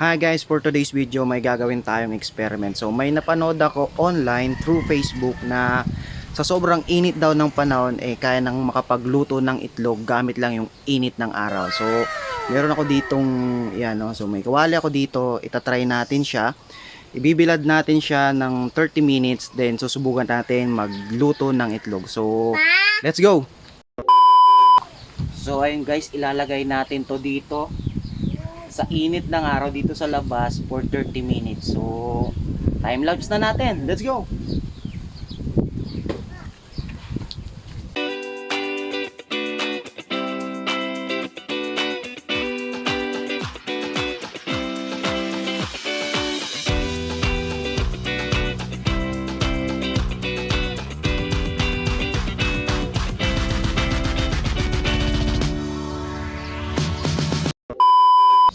Hi guys, for today's video may gagawin tayong experiment. So may napanood ako online through Facebook na sa sobrang init daw ng panahon eh kaya nang makapagluto ng itlog gamit lang yung init ng araw. So meron ako ditong yan no. So may kawali ako dito, itatry natin siya. Ibibilad natin siya ng 30 minutes then susubukan natin magluto ng itlog. So let's go. So ayun guys, ilalagay natin to dito sa init ng araw dito sa labas for 30 minutes. So, time lapse na natin. Let's go!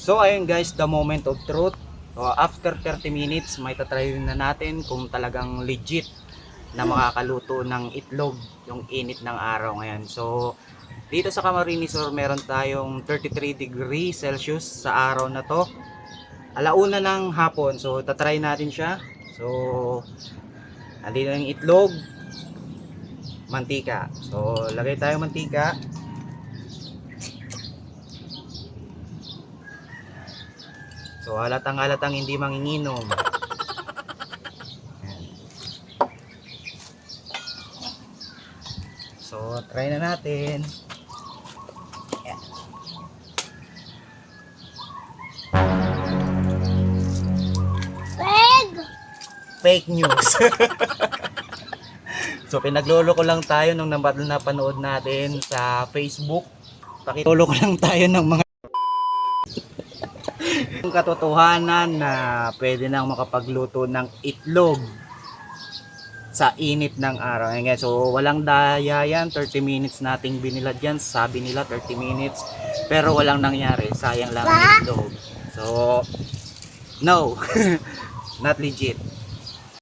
So ayun guys, the moment of truth. So, after 30 minutes, may tatry na natin kung talagang legit na makakaluto ng itlog yung init ng araw ngayon. So dito sa Camarines Sur meron tayong 33 degree Celsius sa araw na to. Alauna ng hapon. So tatry natin siya. So andito yung itlog, mantika. So lagay tayo mantika. So halatang halatang hindi manginginom. Ayan. So try na natin. Ayan. Fake news. so pinaglolo ko lang tayo nung napanood natin sa Facebook. Pakitolo ko lang tayo ng mga yung katotohanan na pwede nang makapagluto ng itlog sa init ng araw. Ayan, so walang daya yan, 30 minutes nating binilad yan. Sabi nila 30 minutes, pero walang nangyari. Sayang lang ang itlog. So, no, not legit.